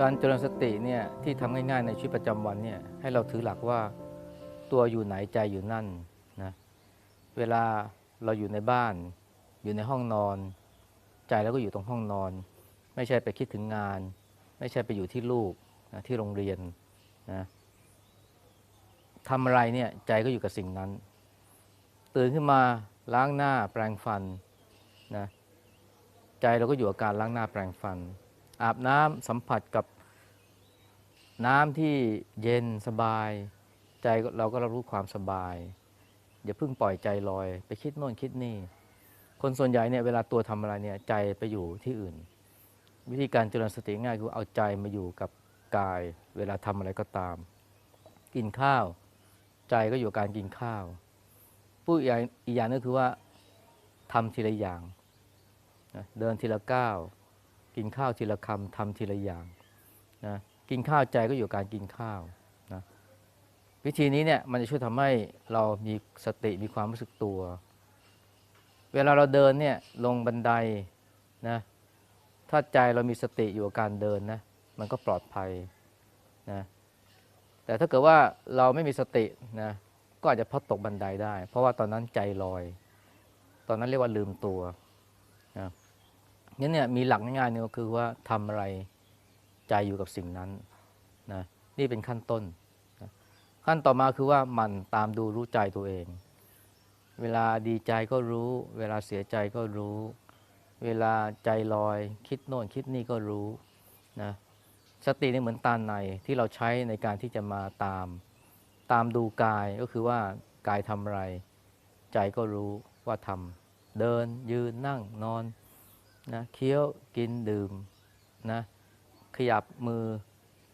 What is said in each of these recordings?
การเจริญสติเนี่ยที่ทำง่ายๆในชีวิตประจำวันเนี่ยให้เราถือหลักว่าตัวอยู่ไหนใจอยู่นั่นนะเวลาเราอยู่ในบ้าน อยู่ในห้องนอน ใจเราก็อยู่ตรงห้องนอน ไม่ใช่ไปคิดถึงงาน ไม่ใช่ไปอยู่ที่ลูกนะที่โรงเรียนนะทำอะไรเนี่ยใจก็อยู่กับสิ่งนั้น ตื่นขึ้นมาล้างหน้าแปรงฟันนะใจเราก็อยู่กับการล้างหน้าแปรงฟัน อาบน้ำสัมผัสกับน้ำที่เย็นสบาย ใจเราก็รับรู้ความสบายอย่าเพิ่งปล่อยใจลอย ไปคิดโน่นคิดนี่ คนส่วนใหญ่เนี่ยเวลาตัวทำอะไรเนี่ยใจไปอยู่ที่อื่น วิธีการเจริญสติง่ายคือเอาใจมาอยู่กับกาย เวลาทำอะไรก็ตาม กินข้าว ใจก็อยู่การกินข้าวพูดอีกอย่างอีกอย่างนึงคือว่าทำทีละอย่าง เดินทีละก้าว กินข้าวทีละคำทำทีละอย่างนะกินข้าวใจก็อยู่การกินข้าวนะวิธีนี้เนี่ยมันจะช่วยทำให้เรามีสติมีความรู้สึกตัว เวลาเราเดินเนี่ยลงบันไดนะถ้าใจเรามีสติอยู่กับการเดินนะมันก็ปลอดภัยนะแต่ถ้าเกิดว่าเราไม่มีสตินะก็อาจจะพลัดตกบันไดได้ เพราะว่าตอนนั้นใจลอย ตอนนั้นเรียกว่าลืมตัวนะ งั้นเนี่ยมีหลักง่ายๆเนี่ยก็คือว่าทำอะไรใจอยู่กับสิ่งนั้นนะนี่เป็นขั้นต้นนะขั้นต่อมาคือว่ามันตามดูรู้ใจตัวเอง เวลาดีใจก็รู้ เวลาเสียใจก็รู้ เวลาใจลอย คิดโน่นคิดนี่ก็รู้นะสตินี่เหมือนตาในที่เราใช้ในการที่จะมาตาม ตามดูกายก็คือว่ากายทำอะไร ใจก็รู้ว่าทำเดินยืนนั่งนอน นะเคี้ยวกินดื่มนะขยับมือ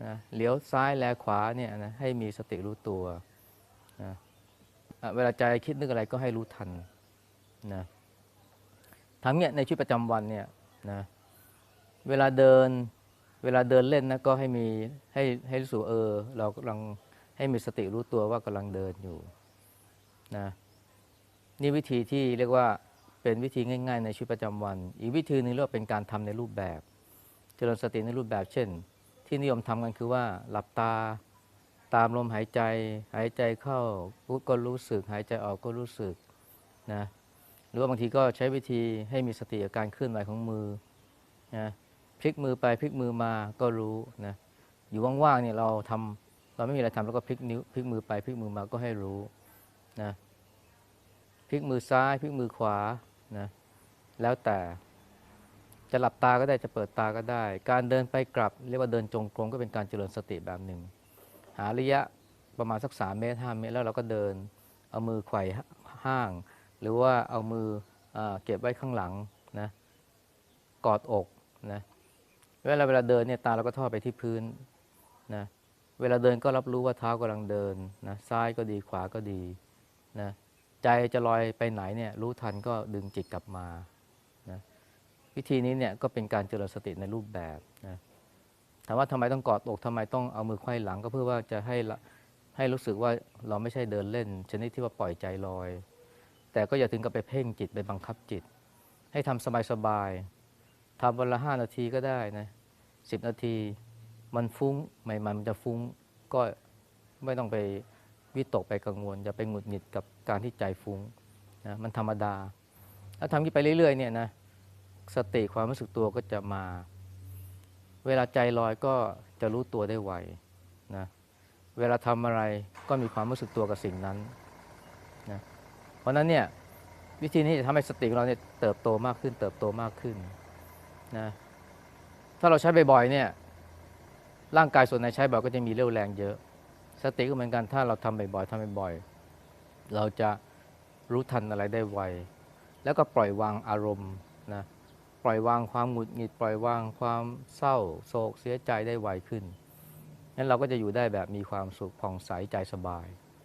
นะเลี้ยวซ้ายแลขวาเนี่ยนะให้มีสติรู้ตัวนะเวลาใจคิดนึกอะไรก็ให้รู้ทันนะทำเนี่ยในชีวิตประจำวันเนี่ยนะเวลาเดินเวลาเดินเล่นนะก็ให้มีให้ให้รู้สึกเออ เรากำลังให้มีสติรู้ตัวว่ากำลังเดินอยู่นะนี่วิธีที่เรียกว่า เป็นวิธีง่ายๆ ในชีวิตประจำวัน อีกวิธีหนึ่งเรียกว่าเป็นการทำในรูปแบบ เจริญสติในรูปแบบ เช่น ที่นิยมทำกันคือว่าหลับตาตามลมหายใจ หายใจเข้าก็รู้สึก หายใจออกก็รู้สึกนะหรือว่าบางทีก็ใช้วิธีให้มีสติกับการเคลื่อนไหวของมือนะพลิกมือไปพลิกมือมาก็รู้นะอยู่ว่างๆเนี่ยเราทำเราไม่มีอะไรทำแล้วก็พลิกนิ้วพลิกมือไปพลิกมือมาก็ให้รู้นะพลิกมือซ้ายพลิกมือขวา นะแล้วแต่จะหลับตาก็ได้จะเปิดตาก็ได้ การเดินไปกลับ เรียกว่าเดินจงกรมก็เป็นการเจริญสติแบบหนึ่ง หาระยะประมาณสักสามเมตรห้าเมตร แล้วเราก็เดินเอามือไขว่ห้าง หรือว่าเอามืออเก็บไว้ข้างหลังนะกอดอกนะเวลาเวลาเดินเนี่ยตาเราก็ทอดไปที่พื้นนะเวลาเดินก็รับรู้ว่าเท้ากำลังเดินนะซ้ายก็ดีขวาก็ดีนะ ใจจะลอยไปไหนเนี่ยรู้ทันก็ดึงจิตกลับมานะวิธีนี้เนี่ยก็เป็นการเจริญสติในรูปแบบนะถามว่าทำไมต้องกอดอกทำไมต้องเอามือไขว้หลังก็เพื่อว่าจะให้ให้รู้สึกว่าเราไม่ใช่เดินเล่น ชนิดที่ว่าปล่อยใจลอย แต่ก็อย่าถึงกับไปเพ่งจิตไปบังคับจิต ให้ทำสบายๆทำวันละห้านาทีก็ได้นะสิบนาทีมันฟุ้งใหม่ๆมันจะฟุ้งก็ไม่ต้องไป วิตกไปกังวลอย่าไปหงุดหงิดกับการที่ใจฟุ้งนะมันธรรมดา แล้วทำที่ไปเรื่อยๆเนี่ยนะสติความรู้สึกตัวก็จะมา เวลาใจลอยก็จะรู้ตัวได้ไวนะเวลาทำอะไรก็มีความรู้สึกตัวกับสิ่งนั้นนะเพราะนั้นเนี่ยวิธีนี้จะทำให้สติของเราเนี่ยเติบโตมากขึ้น เติบโตมากขึ้นนะถ้าเราใช้บ่อยๆเนี่ยร่างกายส่วนไหนใช้บ่อยก็จะมีเรี่ยวแรงเยอะ สติก็เหมือนกันถ้าเราทำบ่อยๆทำบ่อยๆเราจะรู้ทันอะไรได้ไว แล้วก็ปล่อยวางอารมณ์นะปล่อยวางความหงุดหงิด ปล่อยวางความเศร้าโศกเสียใจได้ไวขึ้นนั้นเราก็จะอยู่ได้แบบมีความสุขผ่องใสใจสบาย